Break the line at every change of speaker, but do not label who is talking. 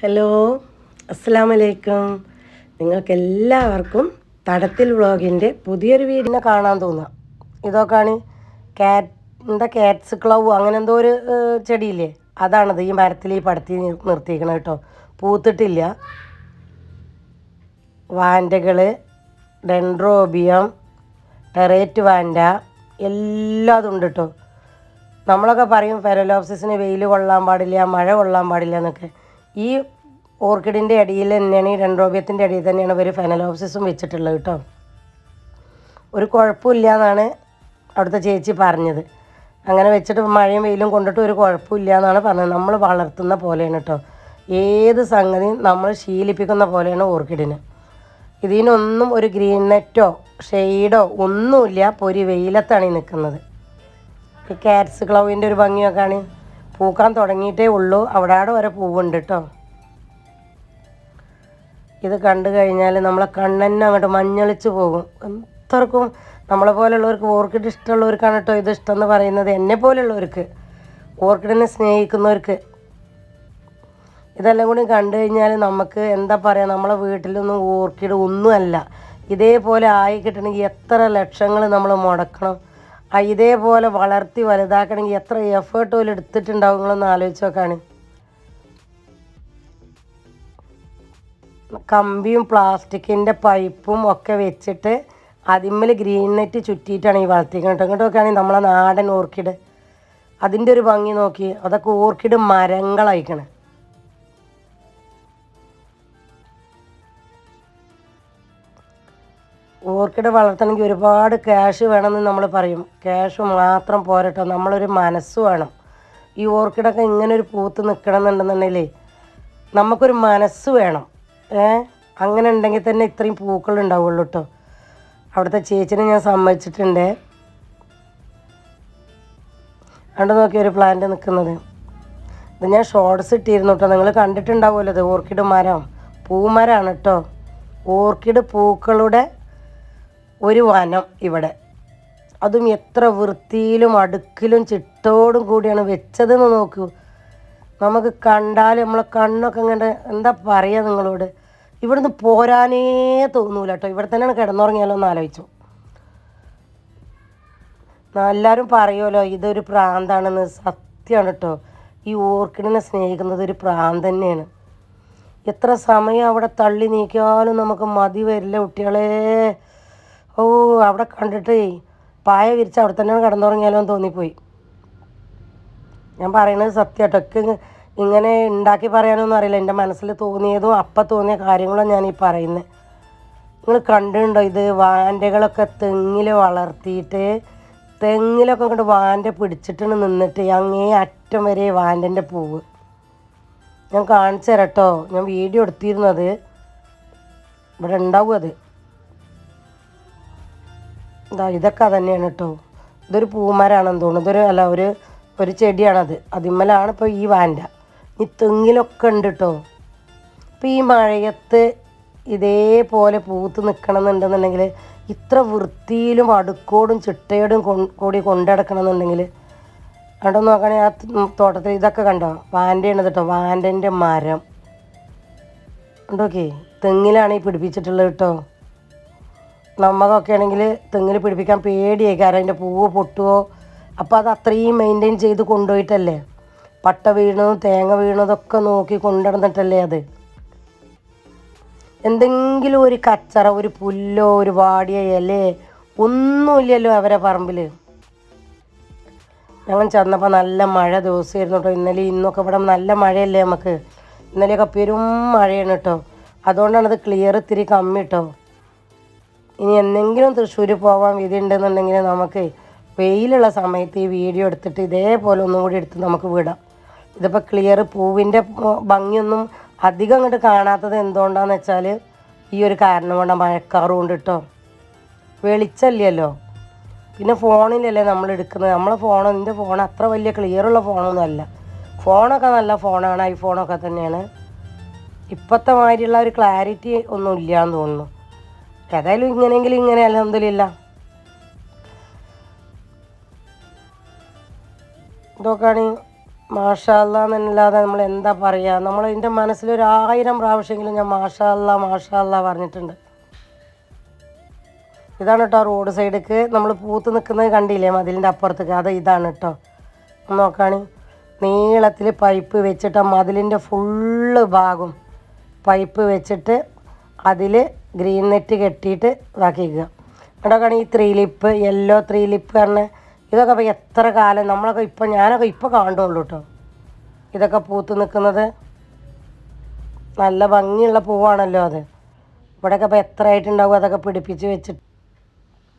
Hello അസ്സാം വലൈക്കും നിങ്ങൾക്ക് എല്ലാവർക്കും തടത്തിൽ വ്ളോഗിന്റെ പുതിയൊരു വീടിനെ കാണാൻ തോന്നുക. ഇതൊക്കെയാണ് കാറ്റ് എന്താ കാറ്റ്സ് ക്ലൗ അങ്ങനെ എന്തോ ഒരു ചെടിയില്ലേ? അതാണത് ഈ മരത്തിൽ ഈ പടത്തിൽ നിർത്തിയിരിക്കണം കേട്ടോ. പൂത്തിട്ടില്ല. വാൻഡകൾ ഡെൻഡ്രോബിയം ടെറേറ്റ് വാൻഡ എല്ലാം ഉണ്ട് കേട്ടോ. നമ്മളൊക്കെ പറയും ഫെരലോപ്സിസിന് വെയിൽ കൊള്ളാൻ പാടില്ല മഴ കൊള്ളാൻ പാടില്ല എന്നൊക്കെ. ഈ ഓർക്കിഡിന്റെ അടിയിൽ തന്നെയാണ് ഈ ഡെൻഡ്രോബിയത്തിന്റെ അടിയിൽ തന്നെയാണ് ഇവർ ഫെനലോപ്സിസും വെച്ചിട്ടുള്ളത് കേട്ടോ. ഒരു കുഴപ്പമില്ല എന്നാണ് അവിടുത്തെ ചേച്ചി പറഞ്ഞത്. അങ്ങനെ വെച്ചിട്ട് മഴയും വെയിലും കൊണ്ടിട്ട് ഒരു കുഴപ്പമില്ല എന്നാണ് പറഞ്ഞത്. നമ്മൾ വളർത്തുന്ന പോലെയാണ് കേട്ടോ. ഏത് സംഗതിയും നമ്മൾ ശീലിപ്പിക്കുന്ന പോലെയാണ് ഓർക്കിഡിന്. ഇതിനൊന്നും ഒരു ഗ്രീൻ നെറ്റോ ഷെയ്ഡോ ഒന്നുമില്ല. പൊരി വെയിലത്താണ് ഈ നിൽക്കുന്നത്. ഈ കാറ്റ്സ് ക്ലൗവിന്റെ ഒരു ഭംഗിയൊക്കെയാണ്. പൂക്കാൻ തുടങ്ങിയിട്ടേ ഉള്ളൂ. അവിടെ അവിടെ വരെ പൂവുണ്ട് കേട്ടോ. ഇത് കണ്ടു കഴിഞ്ഞാൽ നമ്മളെ കണ്ണെന്നെ അങ്ങോട്ട് മഞ്ഞളിച്ച് പോകും. എത്രക്കും നമ്മളെ പോലെയുള്ളവർക്ക് ഓർക്കിഡ് ഇഷ്ടമുള്ളവർക്കാണ് കേട്ടോ ഇത് ഇഷ്ടം എന്ന് പറയുന്നത്. എന്നെ പോലെയുള്ളവർക്ക് ഓർക്കിഡിനെ സ്നേഹിക്കുന്നവർക്ക്. ഇതെല്ലാം കൂടി കണ്ടു കഴിഞ്ഞാൽ നമുക്ക് എന്താ പറയുക നമ്മളെ വീട്ടിലൊന്നും ഓർക്കിഡ് ഒന്നുമല്ല. ഇതേപോലെ ആയി കിട്ടണമെങ്കിൽ എത്ര ലക്ഷങ്ങൾ നമ്മൾ മുടക്കണം. ഇതേപോലെ വളർത്തി വലുതാക്കണമെങ്കിൽ എത്ര എഫേർട്ട് പോലും എടുത്തിട്ടുണ്ടാവും നിങ്ങളൊന്ന് ആലോചിച്ച് കമ്പിയും പ്ലാസ്റ്റിക്കിന്റെ പൈപ്പും ഒക്കെ വെച്ചിട്ട് അതിമ്മൽ ഗ്രീൻ നെറ്റ് ചുറ്റിയിട്ടാണ് ഈ വളർത്തിക്കുന്നത് ഇങ്ങോട്ട് നോക്കുകയാണെങ്കിൽ നമ്മളെ നാടൻ ഓർക്കിഡ്. അതിന്റെ ഒരു ഭംഗി നോക്കി. അതൊക്കെ ഓർക്കിഡ് മരങ്ങളയക്കണേ. ഓർക്കിഡ് വളർത്തണമെങ്കിൽ ഒരുപാട് ക്യാഷ് വേണമെന്ന് നമ്മൾ പറയും. ക്യാഷ് മാത്രം പോരട്ടോ നമ്മളൊരു മനസ്സ് വേണം. ഈ ഓർക്കിഡൊക്കെ ഇങ്ങനെ ഒരു പൂത്ത് നിൽക്കണം എന്നുണ്ടെന്നുണ്ടെങ്കിൽ നമുക്കൊരു മനസ്സ് വേണം. ഏ? അങ്ങനെ ഉണ്ടെങ്കിൽ തന്നെ ഇത്രയും പൂക്കൾ ഉണ്ടാവുള്ളൂ കേട്ടോ അവിടുത്തെ ചേച്ചിനെ ഞാൻ സമ്മതിച്ചിട്ടുണ്ട്. അവിടെ നോക്കി ഒരു പ്ലാന്റ് നിൽക്കുന്നത്. ഇത് ഞാൻ ഷോർട്സ് ഇട്ടിരുന്നു കേട്ടോ നിങ്ങൾ കണ്ടിട്ടുണ്ടാവുമല്ലോ ഇത് ഓർക്കിഡ് മരം. പൂമരമാണ് കേട്ടോ ഓർക്കിഡ് പൂക്കളുടെ ഒരു വനം ഇവിടെ. അതും എത്ര വൃത്തിയിലും അടുക്കിലും ചിട്ടോടും കൂടിയാണ് വെച്ചതെന്ന് നോക്കൂ. നമുക്ക് കണ്ടാൽ നമ്മളെ കണ്ണൊക്കെ ഇങ്ങനെ എന്താ പറയുക നിങ്ങളോട്? ഇവിടുന്ന് പോരാനേ തോന്നൂല കേട്ടോ ഇവിടെ തന്നെയാണ് കിടന്നുറങ്ങിയാലോ എന്ന് ആലോചിച്ചു. എല്ലാവരും പറയുമല്ലോ ഇതൊരു പ്രാന്താണെന്ന്. സത്യമാണ് കേട്ടോ ഈ ഓർക്കിഡിനെ സ്നേഹിക്കുന്നത് ഒരു പ്രാന്ത് തന്നെയാണ്. എത്ര സമയം അവിടെ തള്ളി നീക്കിയാലും നമുക്ക് മതി വരില്ല കുട്ടികളെ. ഓ അവിടെ കണ്ടിട്ടേ പായ വിരിച്ച് അവിടെ തന്നെയാണ് കിടന്നുറങ്ങിയാലോ എന്ന് തോന്നിപ്പോയി. ഞാൻ പറയുന്നത് സത്യമായിട്ടൊക്കെ ഇങ്ങനെ ഉണ്ടാക്കി പറയാനൊന്നും അറിയില്ല. എന്റെ മനസ്സിൽ തോന്നിയതും അപ്പം തോന്നിയ കാര്യങ്ങളും ഞാൻ ഈ പറയുന്നത്. നിങ്ങൾ കണ്ടിട്ടുണ്ടോ? ഇത് വാന്റകളൊക്കെ തെങ്ങിൽ വളർത്തിയിട്ട് തെങ്ങിലൊക്കെ ഇങ്ങോട്ട് വാന്റെ പിടിച്ചിട്ട് നിന്നിട്ട് അങ്ങേ അറ്റം വരെ വാന്റന്റെ പൂവ്. ഞാൻ കാണിച്ചു തരട്ടോ ഞാൻ വീഡിയോ എടുത്തിരുന്നത് ഇവിടെ ഉണ്ടാവും അത്. ഇതാ ഇതൊക്കെ തന്നെയാണ് കേട്ടോ. ഇതൊരു പൂമരാണെന്ന് തോന്നുന്നു. ഇതൊരു അല്ല ഒരു ഒരു ചെടിയാണത്. അതിന്മേലാണ് ഇപ്പോൾ ഈ വാന്റെ. ഈ തെങ്ങിലൊക്കെ ഉണ്ട് കേട്ടോ അപ്പോൾ ഈ മഴയത്ത് ഇതേപോലെ പൂത്ത് നിൽക്കണം എന്നുണ്ടെന്നുണ്ടെങ്കിൽ ഇത്ര വൃത്തിയിലും അടുക്കോടും ചിട്ടയോടും കൂടി കൊണ്ടടക്കണം എന്നുണ്ടെങ്കിൽ അവിടെ നോക്കണേ ആ തോട്ടത്തിൽ ഇതൊക്കെ കണ്ടോ? വാന്റെയാണ് കേട്ടോ വാന്റന്റെ മരം. ഉണ്ടോക്കെ തെങ്ങിലാണ് ഈ പിടിപ്പിച്ചിട്ടുള്ളത് കേട്ടോ നമ്മളൊക്കെ ആണെങ്കിൽ തെങ്ങിൽ പിടിപ്പിക്കാൻ പേടിയായി. കാരണം അതിന്റെ പൂവ് പൊട്ടുമോ അപ്പോൾ അത് അത്രയും മെയിന്റെയിൻ ചെയ്ത് കൊണ്ടുപോയിട്ടല്ലേ? പട്ട വീണതും തേങ്ങ വീണതൊക്കെ നോക്കി കൊണ്ടുനടന്നിട്ടല്ലേ അത്? എന്തെങ്കിലും ഒരു കച്ചറ ഒരു പുല്ലോ ഒരു വാടിയ ഇലേ ഒന്നുമില്ലല്ലോ അവരെ പറമ്പിൽ ഞങ്ങൾ ചെന്നപ്പോൾ നല്ല മഴ ദിവസമായിരുന്നു കേട്ടോ. ഇന്നലെ ഇന്നൊക്കെ ഇവിടെ നല്ല മഴയല്ലേ നമുക്ക്? ഇന്നലെയൊക്കെ പെരും മഴയാണ് കേട്ടോ. അതുകൊണ്ടാണ് അത് ക്ലിയർ ഇത്തിരി കമ്മി കേട്ടോ. ഇനി എന്തെങ്കിലും തൃശ്ശൂർ പോകാൻ വിധി ഉണ്ടെന്നുണ്ടെങ്കിൽ നമുക്ക് വെയിലുള്ള സമയത്ത് ഈ വീഡിയോ എടുത്തിട്ട് ഇതേപോലെ ഒന്നും കൂടി എടുത്ത് നമുക്ക് വിടാം. ഇതിപ്പോൾ ക്ലിയർ പൂവിന്റെ ഭംഗിയൊന്നും അധികം അങ്ങോട്ട് കാണാത്തത് എന്തുകൊണ്ടാന്ന് വെച്ചാൽ ഈ ഒരു കാരണം കൊണ്ട് മഴക്കാറും കൊണ്ട് കേട്ടോ വെളിച്ചല്ലല്ലോ പിന്നെ ഫോണിലല്ലേ നമ്മൾ എടുക്കുന്നത്. നമ്മളെ ഫോൺ എന്റെ ഫോൺ അത്ര വലിയ ക്ലിയറുള്ള ഫോണൊന്നും അല്ല. ഫോണൊക്കെ നല്ല ഫോണാണ് ഐഫോണൊക്കെ തന്നെയാണ്. ഇപ്പോഴത്തെ മാതിരിയുള്ള ഒരു ക്ലാരിറ്റി ഒന്നും ഇല്ല എന്ന് തോന്നുന്നു. ഏതായാലും ഇങ്ങനെയെങ്കിലും ഇങ്ങനെ അലഹമില്ല ഇതൊക്കെയാണ് മാഷാല്ലാന്നല്ലാതെ നമ്മൾ എന്താ പറയുക നമ്മൾ എന്റെ മനസ്സിലൊരു ആയിരം പ്രാവശ്യമെങ്കിലും ഞാൻ മാഷാല്ല മാഷാല്ല പറഞ്ഞിട്ടുണ്ട്. ഇതാണ് കേട്ടോ റോഡ് സൈഡിലേക്ക് നമ്മൾ പൂത്ത് നിൽക്കുന്നത് കണ്ടില്ലേ മതിലിന്റെ അപ്പുറത്തേക്ക്? അത് ഇതാണ് കേട്ടോ നോക്കുകയാണെങ്കിൽ നീളത്തിൽ പൈപ്പ് വെച്ചിട്ട് മതിലിന്റെ ഫുള്ള് ഭാഗം പൈപ്പ് വെച്ചിട്ട് അതിൽ ഗ്രീൻ നെറ്റ് കെട്ടിയിട്ട് ഇതാക്കിക്കുക ഇവിടെയൊക്കെയാണ് ഈ three lip yellow three lip പറഞ്ഞ ഇതൊക്കെ ഇപ്പോൾ എത്ര കാലം നമ്മളൊക്കെ ഇപ്പം ഞാനൊക്കെ ഇപ്പോൾ കാണുള്ളൂ കേട്ടോ. ഇതൊക്കെ പൂത്ത് നിൽക്കുന്നത് നല്ല ഭംഗിയുള്ള പൂവാണല്ലോ അത്. ഇവിടെയൊക്കെ ഇപ്പോൾ എത്ര ആയിട്ടുണ്ടാവും അതൊക്കെ പിടിപ്പിച്ച് വെച്ചിട്ട്.